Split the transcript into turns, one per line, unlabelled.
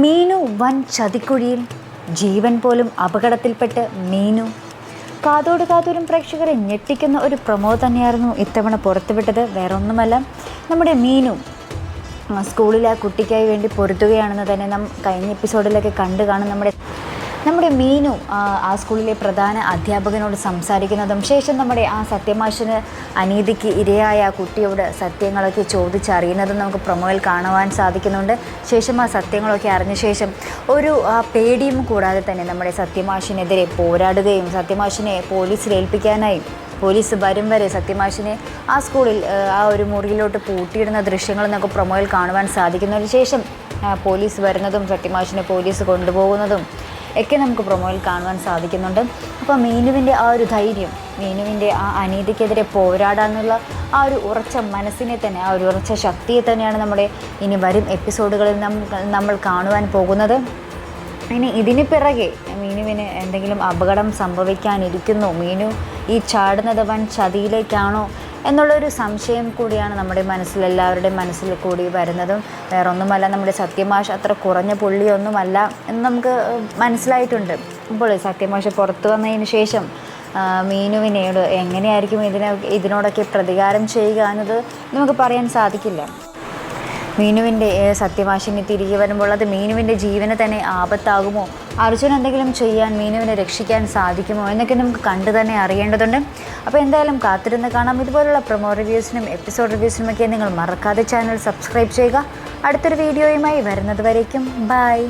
മീനു വൻ ചതിക്കുഴിയിൽ ജീവൻ പോലും അപകടത്തിൽപ്പെട്ട് മീനു. കാതോട് കാതോരും പ്രേക്ഷകരെ ഞെട്ടിക്കുന്ന ഒരു പ്രമോ തന്നെയായിരുന്നു ഇത്തവണ പുറത്തുവിട്ടത്. വേറൊന്നുമല്ല നമ്മുടെ മീനു സ്കൂളിലെ ആ കുട്ടിക്കായി വേണ്ടി പൊരുത്തുകയാണെന്ന് തന്നെ നാം കഴിഞ്ഞ എപ്പിസോഡിലൊക്കെ കണ്ടു കാണും നമ്മുടെ നമ്മുടെ മീനു ആ, സ്കൂളിലെ പ്രധാന അധ്യാപകനോട് സംസാരിക്കുന്നതും ശേഷം നമ്മുടെ ആ സത്യമാഷിന് അനീതിക്ക് ഇരയായ ആ കുട്ടിയോട് സത്യങ്ങളൊക്കെ ചോദിച്ചറിയുന്നതും നമുക്ക് പ്രൊമോയിൽ കാണുവാൻ സാധിക്കുന്നുണ്ട്. ശേഷം ആ സത്യങ്ങളൊക്കെ അറിഞ്ഞ ശേഷം ഒരു പേടിയും കൂടാതെ തന്നെ നമ്മുടെ സത്യമാഷിനെതിരെ പോരാടുകയും സത്യമാഷിനെ പോലീസിൽ ഏൽപ്പിക്കാനായി പോലീസ് വരും വരെ സത്യമാഷിനെ ആ സ്കൂളിൽ ആ ഒരു മുറിയിലോട്ട് പൂട്ടിയിടുന്ന ദൃശ്യങ്ങൾ നമുക്ക് പ്രൊമോയിൽ കാണുവാൻ സാധിക്കുന്നതിന് ശേഷം പോലീസ് വരുന്നതും സത്യമാഷിനെ പോലീസ് കൊണ്ടുപോകുന്നതും ഒക്കെ നമുക്ക് പ്രൊമോയിൽ കാണുവാൻ സാധിക്കുന്നുണ്ട്. അപ്പോൾ മീനുവിന്റെ ആ ഒരു ധൈര്യം മീനുവിന്റെ ആ അനീതിക്കെതിരെ പോരാടാനുള്ള ആ ഒരു ഉറച്ച മനസ്സിനെ തന്നെ ആ ഒരു ഉറച്ച ശക്തിയെ തന്നെയാണ് നമ്മുടെ ഇനി വരും എപ്പിസോഡുകളിൽ നമ്മൾ കാണുവാൻ പോകുന്നത്. ഇനി ഇതിന് പിറകെ മീനുവിന് എന്തെങ്കിലും അപകടം സംഭവിക്കാനിരിക്കുന്നു. മീനു ഈ ചാടുന്നത് വൻ ചതിയിലേക്കാണോ എന്നുള്ളൊരു സംശയം കൂടിയാണ് നമ്മുടെ മനസ്സിൽ എല്ലാവരുടെയും മനസ്സിൽ കൂടി വരുന്നതും. വേറൊന്നുമല്ല നമ്മുടെ സത്യമാഷ് അത്ര കുറഞ്ഞ പുള്ളിയൊന്നുമല്ല എന്ന് നമുക്ക് മനസ്സിലായിട്ടുണ്ട്. അപ്പോൾ സത്യമാഷ് പുറത്തു വന്നതിന് ശേഷം മീനുവിനോട് എങ്ങനെയായിരിക്കും ഇതിനെ ഇതിനോടൊക്കെ പ്രതികാരം ചെയ്യുക എന്നത് നമുക്ക് പറയാൻ സാധിക്കില്ല. മീനുവിന്റെ സത്യവാശിനി തിരികെ വരുമ്പോൾ അത് മീനുവിന്റെ ജീവന് തന്നെ ആപത്താകുമോ? അർജുൻ എന്തെങ്കിലും ചെയ്യാൻ മീനുവിനെ രക്ഷിക്കാൻ സാധിക്കുമോ? എന്നൊക്കെ നമുക്ക് കണ്ടു തന്നെ അറിയേണ്ടതുണ്ട്. അപ്പോൾ എന്തായാലും കാത്തിരുന്ന് കാണാം. ഇതുപോലുള്ള പ്രൊമോ റിവ്യൂസിനും എപ്പിസോഡ് റിവ്യൂസിനും ഒക്കെ നിങ്ങൾ മറക്കാതെ ചാനൽ സബ്സ്ക്രൈബ് ചെയ്യുക. അടുത്തൊരു വീഡിയോയുമായി വരുന്നത് വരേക്കും. ബൈ